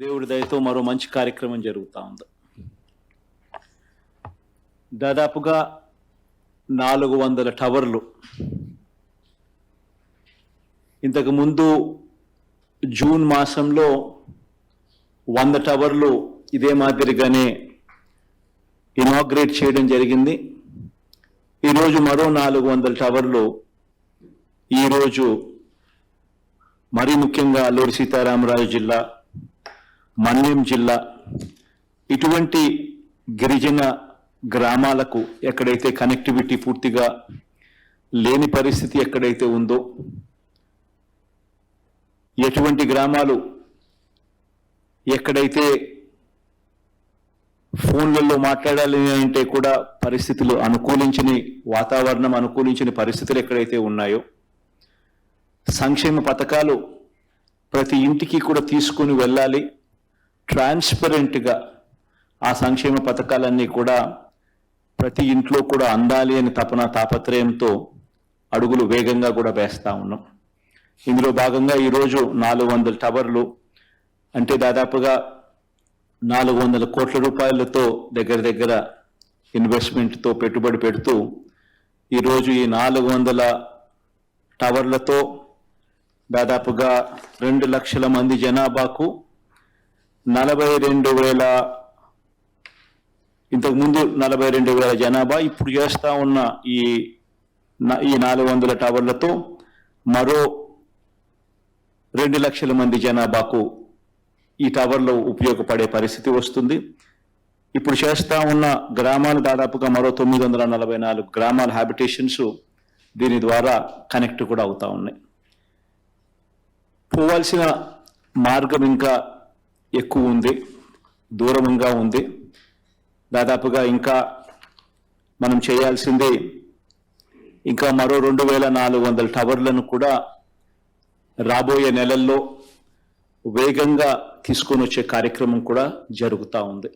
దేవుడి దయతో మరో మంచి కార్యక్రమం జరుగుతూ ఉంది. దాదాపుగా నాలుగు వందల టవర్లు. ఇంతకు ముందు జూన్ మాసంలో వంద టవర్లు ఇదే మాదిరిగానే ఇనాగ్రేట్ చేయడం జరిగింది. ఈరోజు మరో నాలుగు వందల టవర్లు. ఈరోజు మరీ ముఖ్యంగా అల్లూరి సీతారామరాజు జిల్లా మన్యం జిల్లా ఇటువంటి గిరిజన గ్రామాలకు ఎక్కడైతే కనెక్టివిటీ పూర్తిగా లేని పరిస్థితి ఎక్కడైతే ఉందో ఎటువంటి గ్రామాలు ఎక్కడైతే ఫోన్లలో మాట్లాడాలి అంటే కూడా పరిస్థితులు అనుకూలించని వాతావరణం అనుకూలించని పరిస్థితులు ఎక్కడైతే ఉన్నాయో సంక్షేమ పథకాలు ప్రతి ఇంటికి కూడా తీసుకుని వెళ్ళాలి. ట్రాన్స్పరెంట్గా ఆ సంక్షేమ పథకాలన్నీ కూడా ప్రతి ఇంట్లో కూడా అందాలి అని తపన తాపత్రయంతో అడుగులు వేగంగా కూడా వేస్తూ ఉన్నాం. ఇందులో భాగంగా ఈరోజు నాలుగు వందల టవర్లు అంటే దాదాపుగా నాలుగు వందల కోట్ల రూపాయలతో దగ్గర దగ్గర ఇన్వెస్ట్మెంట్తో పెట్టుబడి పెడుతూ ఈరోజు ఈ నాలుగు వందల టవర్లతో దాదాపుగా రెండు లక్షల మంది జనాభాకు నలభై రెండు వేల ఇంతకు ముందు నలభై రెండు వేల జనాభా ఇప్పుడు చేస్తా ఉన్న ఈ ఈ నాలుగు వందల టవర్లతో మరో రెండు లక్షల మంది జనాభాకు ఈ టవర్లు ఉపయోగపడే పరిస్థితి వస్తుంది. ఇప్పుడు చేస్తా ఉన్న గ్రామాలు దాదాపుగా మరో తొమ్మిది వందల నలభై నాలుగు గ్రామాల హ్యాబిటేషన్స్ దీని ద్వారా కనెక్ట్ కూడా అవుతా ఉన్నాయి. పోవాల్సిన మార్గం ఇంకా ఎక్కువ ఉంది దూరంగా ఉంది. దాదాపుగా ఇంకా మనం చేయాల్సింది ఇంకా మరో రెండు వేల నాలుగు వందల టవర్లను కూడా రాబోయే నెలల్లో వేగంగా తీసుకొని వచ్చే కార్యక్రమం కూడా జరుగుతూ ఉంది.